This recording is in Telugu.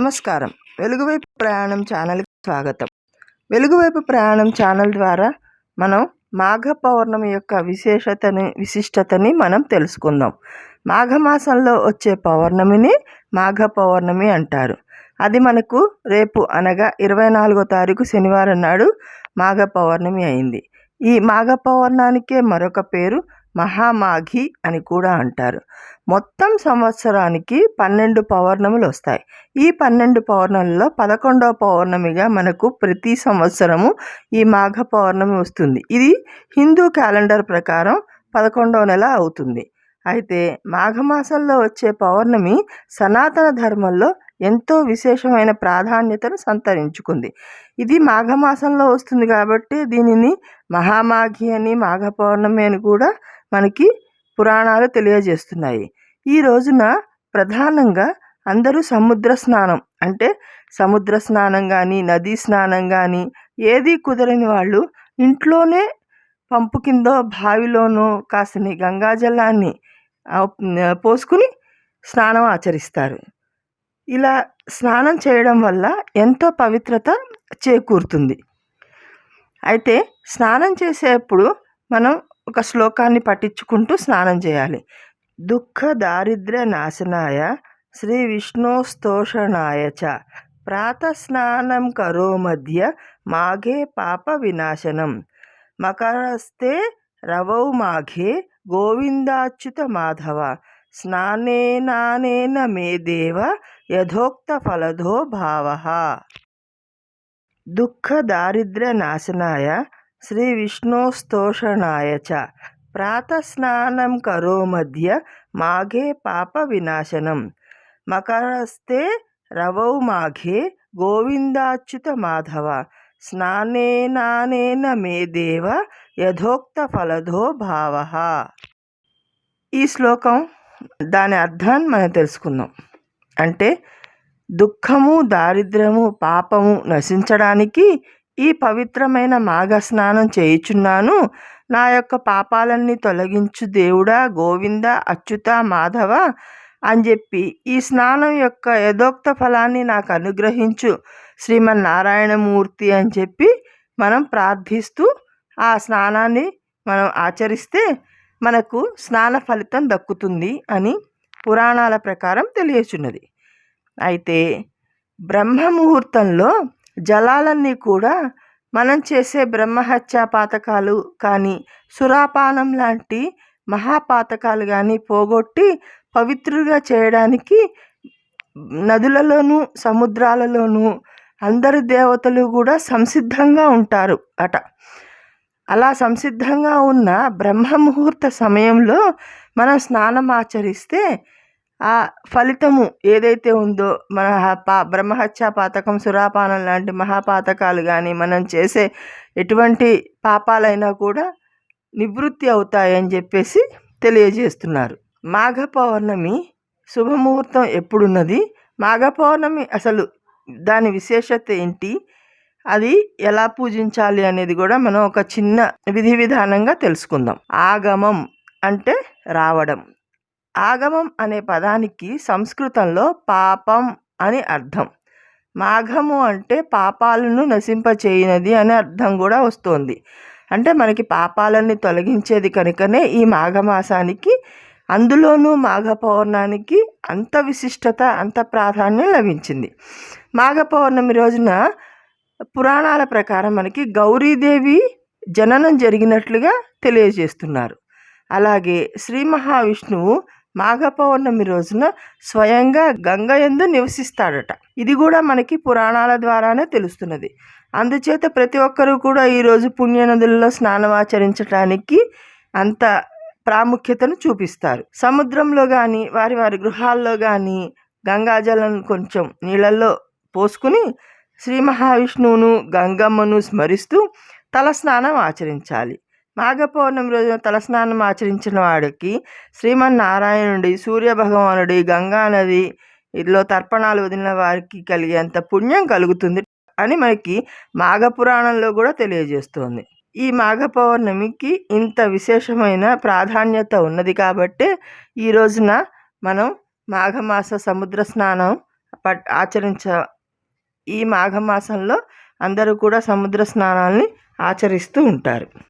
నమస్కారం. వెలుగువైపు ప్రయాణం ఛానల్కి స్వాగతం. వెలుగువైపు ప్రయాణం ఛానల్ ద్వారా మనం మాఘ పౌర్ణమి యొక్క విశేషతని విశిష్టతని మనం తెలుసుకుందాం. మాఘమాసంలో వచ్చే పౌర్ణమిని మాఘ పౌర్ణమి అంటారు. అది మనకు రేపు అనగా ఇరవై నాలుగో తారీఖు శనివారం నాడు మాఘ పౌర్ణమి అయింది. ఈ మాఘ పౌర్ణానికే మరొక పేరు మహామాఘి అని కూడా అంటారు. మొత్తం సంవత్సరానికి పన్నెండు పౌర్ణములు వస్తాయి. ఈ పన్నెండు పౌర్ణములలో పదకొండవ పౌర్ణమిగా మనకు ప్రతి సంవత్సరము ఈ మాఘ పౌర్ణమి వస్తుంది. ఇది హిందూ క్యాలెండర్ ప్రకారం పదకొండవ నెల అవుతుంది. అయితే మాఘమాసంలో వచ్చే పౌర్ణమి సనాతన ధర్మంలో ఎంతో విశేషమైన ప్రాధాన్యతను సంతరించుకుంది. ఇది మాఘమాసంలో వస్తుంది కాబట్టి దీనిని మహామాఘి అని మాఘ పౌర్ణమి అని కూడా మనకి పురాణాలు తెలియజేస్తున్నాయి. ఈ రోజున ప్రధానంగా అందరూ సముద్ర స్నానం అంటే సముద్ర స్నానం కానీ నదీ స్నానం కానీ ఏది కుదరని వాళ్ళు ఇంట్లోనే పంపు కిందో బావిలోనో కాసిన గంగాజలాన్ని పోసుకుని స్నానం ఆచరిస్తారు. ఇలా స్నానం చేయడం వల్ల ఎంతో పవిత్రత చేకూరుతుంది. అయితే స్నానం చేసేప్పుడు మనం ఒక శ్లోకాన్ని పఠించుకుంటూ స్నానం చేయాలి. దుఃఖ దారిద్ర నాశనాయ శ్రీ విష్ణోస్తోషణాయ చ. ప్రాత స్నానం కరో మధ్య మాఘే పాప వినాశనం. మకరస్తే రవౌ మాఘే గోవిందాచ్యుత మాధవ. స్నానేనానేన మే దేవ యథోక్త ఫలదో భావ. దుఃఖ దారిద్ర నాశనాయ శ్రీ విష్ణోస్తోషణాయ చ ప్రాతస్నానం కరో మధ్య మాఘే పాప వినాశనం మకరస్తే రవౌ మాఘే గోవిందాచ్యుత మాధవ స్నానేనానేన మే దేవ యథోక్త ఫలదో భావ ఈ శ్లోకం దాని అర్థాన్ని మనం తెలుసుకుందాం. అంటే దుఃఖము దారిద్ర్యము పాపము నశించడానికి ఈ పవిత్రమైన మాఘ స్నానం చేయుచున్నాను. నా యొక్క పాపాలన్నీ తొలగించు దేవుడా గోవింద అచ్యుత మాధవ అని చెప్పి ఈ స్నానం యొక్క యథోక్త ఫలాన్ని నాకు అనుగ్రహించు శ్రీమన్నారాయణమూర్తి అని చెప్పి మనం ప్రార్థిస్తూ ఆ స్నానాన్ని మనం ఆచరిస్తే మనకు స్నాన ఫలితం దక్కుతుంది అని పురాణాల ప్రకారం తెలియచున్నది. అయితే బ్రహ్మ ముహూర్తంలో జలాలన్నీ కూడా మనం చేసే బ్రహ్మహత్యా పాతకాలు కానీ సురాపానం లాంటి మహాపాతకాలు కానీ పోగొట్టి పవిత్రులుగా చేయడానికి నదులలోనూ సముద్రాలలోనూ అందరు దేవతలు కూడా సంసిద్ధంగా ఉంటారు అట. అలా సంసిద్ధంగా ఉన్న బ్రహ్మ ముహూర్త సమయంలో మనం స్నానం ఆచరిస్తే ఆ ఫలితము ఏదైతే ఉందో మన పా బ్రహ్మహత్యా పాతకం సురాపానం లాంటి మహాపాతకాలు కానీ మనం చేసే ఎటువంటి పాపాలైనా కూడా నివృత్తి అవుతాయని చెప్పేసి తెలియజేస్తున్నారు. మాఘ పౌర్ణమి శుభముహూర్తం ఎప్పుడున్నది? మాఘ పౌర్ణమి అసలు దాని విశేషత ఏంటి? అది ఎలా పూజించాలి అనేది కూడా మనం ఒక చిన్న విధి విధానంగా తెలుసుకుందాం. ఆగమం అంటే రావడం. ఆగమం అనే పదానికి సంస్కృతంలో పాపం అని అర్థం. మాఘము అంటే పాపాలను నశింపచేయనది అనే అర్థం కూడా వస్తుంది. అంటే మనకి పాపాలని తొలగించేది కనుకనే ఈ మాఘమాసానికి అందులోనూ మాఘ పౌర్ణానికి అంత విశిష్టత అంత ప్రాధాన్యం లభించింది. మాఘ పౌర్ణమి రోజున పురాణాల ప్రకారం మనకి గౌరీదేవి జననం జరిగినట్లుగా తెలియజేస్తున్నారు. అలాగే శ్రీ మహావిష్ణువు మాఘ పౌర్ణమి రోజున స్వయంగా గంగ యందు నివసిస్తాడట. ఇది కూడా మనకి పురాణాల ద్వారానే తెలుస్తున్నది. అందుచేత ప్రతి ఒక్కరూ కూడా ఈరోజు పుణ్యనదుల్లో స్నానం ఆచరించడానికి అంత ప్రాముఖ్యతను చూపిస్తారు. సముద్రంలో కానీ వారి వారి గృహాల్లో కానీ గంగాజలం కొంచెం నీళ్ళల్లో పోసుకుని శ్రీ మహావిష్ణువును గంగమ్మను స్మరిస్తూ తల స్నానం ఆచరించాలి. మాఘ పౌర్ణమి రోజున తలస్నానం ఆచరించిన వాడికి శ్రీమన్నారాయణుడి సూర్యభగవానుడి గంగా నది ఇదిలో తర్పణాలు వదిలిన వారికి కలిగేంత పుణ్యం కలుగుతుంది అని మనకి మాఘ పురాణంలో కూడా తెలియజేస్తోంది. ఈ మాఘ పౌర్ణమికి ఇంత విశేషమైన ప్రాధాన్యత ఉన్నది కాబట్టే ఈ రోజున మనం మాఘమాస సముద్ర స్నానం పట్ ఆచరించ ఈ మాఘమాసంలో అందరూ కూడా సముద్ర స్నానాల్ని ఆచరిస్తూ ఉంటారు.